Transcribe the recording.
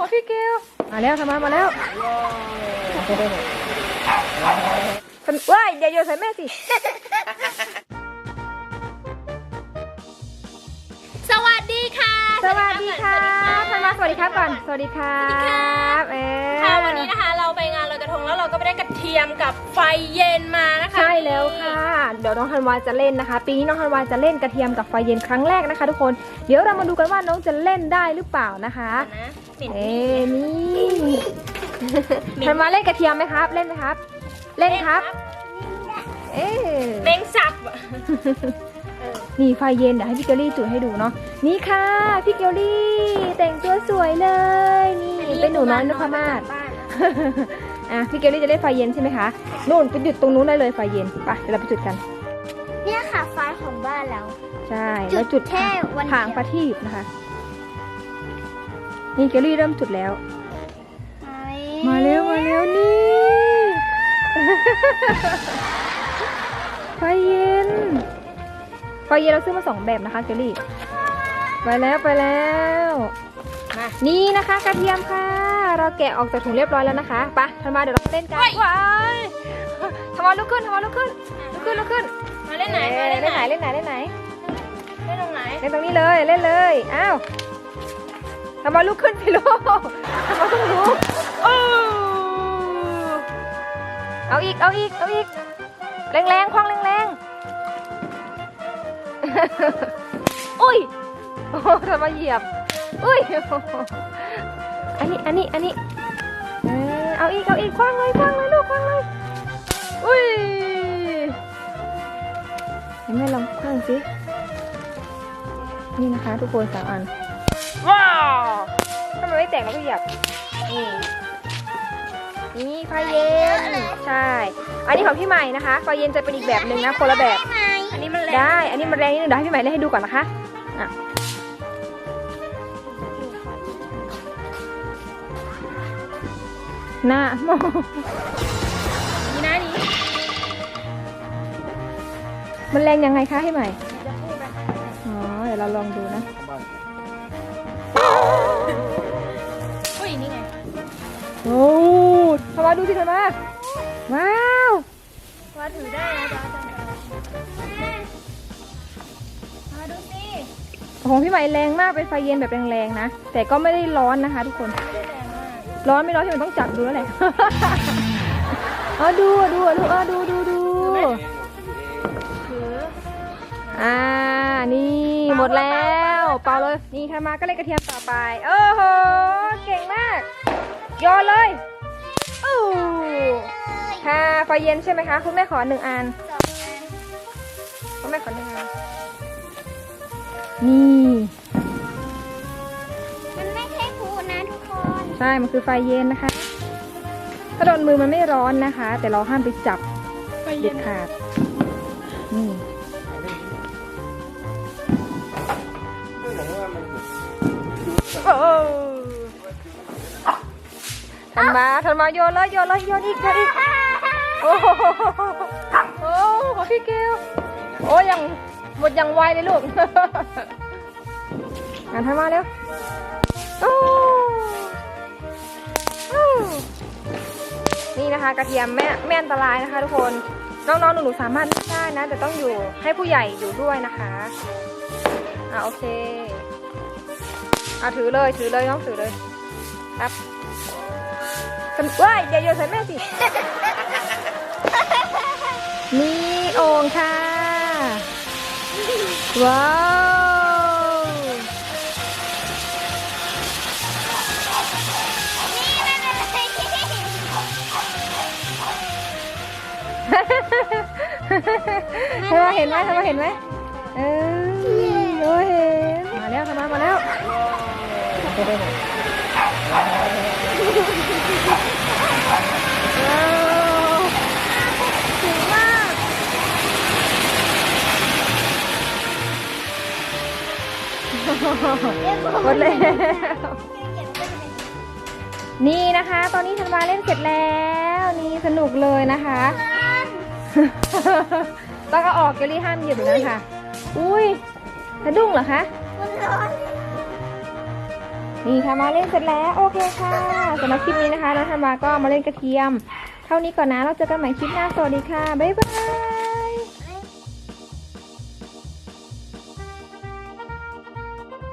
ของพี่เกลมาแล้วทำมามาแล้วเป็นว้ายอย่าโยนใส่แม่สิส สวัสดีครับธันวาสวัสดีครับก่อน สวัสดีครับเออค่ะวันนี้นะคะเราไปงานลอยกระทงแล้วเราก็ไปได้กระเทียมกับไฟเย็นมานะคะใช่แล้วค่ะ เดี๋ยวน้องธันวาจะเล่นนะคะ ปีนี้น้องธันวาจะเล่นกระเทียมกับไฟเย็นครั้งแรกนะคะ ทุกคน เดี๋ยวเรามาดูกันว่าน้องจะเล่นได้หรือเปล่านะคะนะเหม็นเอ้นี่ธันวาเล่นกระเทียมไหมครับ เล่นไหมครับ เล่นครับ เอ๊ะแมงสับอะ นี่ไฟเย็นเดี๋ยวให้พี่เกลลี่จุดให้ดูเนาะนี่ค่ะพี่เกลลี่ แต่งตัวสวยเลย นี่เป็นหนูน้อยนพมาศบ้านอะพี่เกลลี่จะเล่นไฟเย็นใช่ไหมคะนู่นไปจุดตรงนู้นได้เลยไฟเย็นไปเดี๋ยวเราไปจุดกัน เนี่ยค่ะไฟของบ้านเราใช่แล้วจุดแค่วันเดียวผางประทีปนะคะ นี่เกลลี่เริ่มจุดแล้ว มาเร็วมาเร็วนี่ไฟเย็นไฟเย็นเราซื้อมาสองแบบนะคะเกลลี่ไปแล้วไปแล้วมานี่นะคะกระเทียมค่ะ เราแกะออกจากถุงเรียบร้อยแล้วนะคะไปะธันมาเดี๋ยวเราเล่นกันว้ายทำมาลุกขึ้นทำมาลุกขึ้นลุกขึ้นลุกขึ้นมาเล่นไหนมาเอ๊ะเล่นเล่นไหไหนนเล่นไหนเล่นไหนเล่นตรงไหนเล่นตรงนี้เลยเล่นเลยอ้าวทำมาลุกขึ้นพี่ลูกทำมาต้องลุกโอ้เอาอีกเอาอีกเอาอีกแรงแรงๆคว้างแรงแรงๆ อุ้ยโอ้โหทำมาเหยียบ อุ้ย อันนี้ อันนี้ อันนี้เออเอาอีก เอาอีกคว้างเลยคว้างเลยลูกคว้างเลย อุ้ยเห็นไหมลองคว้างสิ นี่นะคะ ทุกคนสามอัน ว้าวทำไมไม่แตกแล้วก็เหยียบ นี่นี่ไฟเย็น ใช่ อันนี้ของพี่ใหม่นะคะไฟเย็นจะเป็นอีกแบบหนึ่งนะ คนละแบบ อันนี้มันแรงได้ อันนี้มันแรงนิดนึงเดี๋ยวให้พี่ใหม่เล่นให้ดูก่อนนะคะอะหน้าโมนี่นะนี่มันแรงยังไงคะพี่ใหม่อ๋อเดี๋ยวเราลองดูนะอุ้ยนี่ไงโอ้ทำมาดูสิทำมาว้าวว่าถือได้ ของพี่ใหม่แรงมากเป็นไฟเย็นแบบแรงๆนะ แต่ก็ไม่ได้ร้อนนะคะ ทุกคนไม่ได้แรงมากร้อนไม่ร้อนพี่ใหม่ต้องจับดูแล้วแหละเออดูอะดูอะดูเออดูดูดูถืออ่านี่หมดแล้ว เปล่าเลย นี่ทำมาก็เลยกระเทียมต่อไปโอ้โหเก่งมากโยนเลยอู้ค่ะไฟเย็นใช่ไหมคะ คุณแม่ขอหนึ่งอันคุณแม่ขอหนึ่งอัน นี่ มันไม่ใช่พูนะทุกคน ใช่ มันคือไฟเย็นนะคะ ถ้าโดนมือมันไม่ร้อนนะคะ แต่เราห้ามไปจับไฟเด็เย็ดนขาด นี่ โอ้ทันมาทันมาโยนเลยโยนเลยโยนอีกโยนอีก โอ้โหโอ้ของพี่เกลโอ้ยัง หมดยังไวเลยลูกงานทันมาเร็วนี่นะคะกระเทียมแม่แม่อันตรายนะคะ ทุกคนน้องๆหนูๆสามารถเล่ได้นะ แต่ต้องอยู่ให้ผู้ใหญ่อยู่ด้วยนะคะอ่าโอเคอ่าถือเลยถือเลยน้องถือเลยครับกันว้ายอย่าโยนใส่แม่สิ ว้าวทำไมเห็นไหมทำไมเห็นไหมเออโอ้เห็นมาแล้วทำไมมาแล้ว หมดแล้ว นี่นะคะ ตอนนี้ธันวาเล่นเสร็จแล้ว นี่สนุกเลยนะคะ ต้องเอาออกเกลี่ห้ามหยิบเลยค่ะอุ้ยสะดุ้งเหรอคะ มันร้อนนี่ค่ะมาเล่นเสร็จแล้วโอเคค่ะสำหรับคลิปนี้นะคะน้องธันวาก็มาเล่นกระเทียม เท่านี้ก่อนนะเราเจอกันใหม่คลิปหน้าสวัสดีค่ะ บ๊ายบาย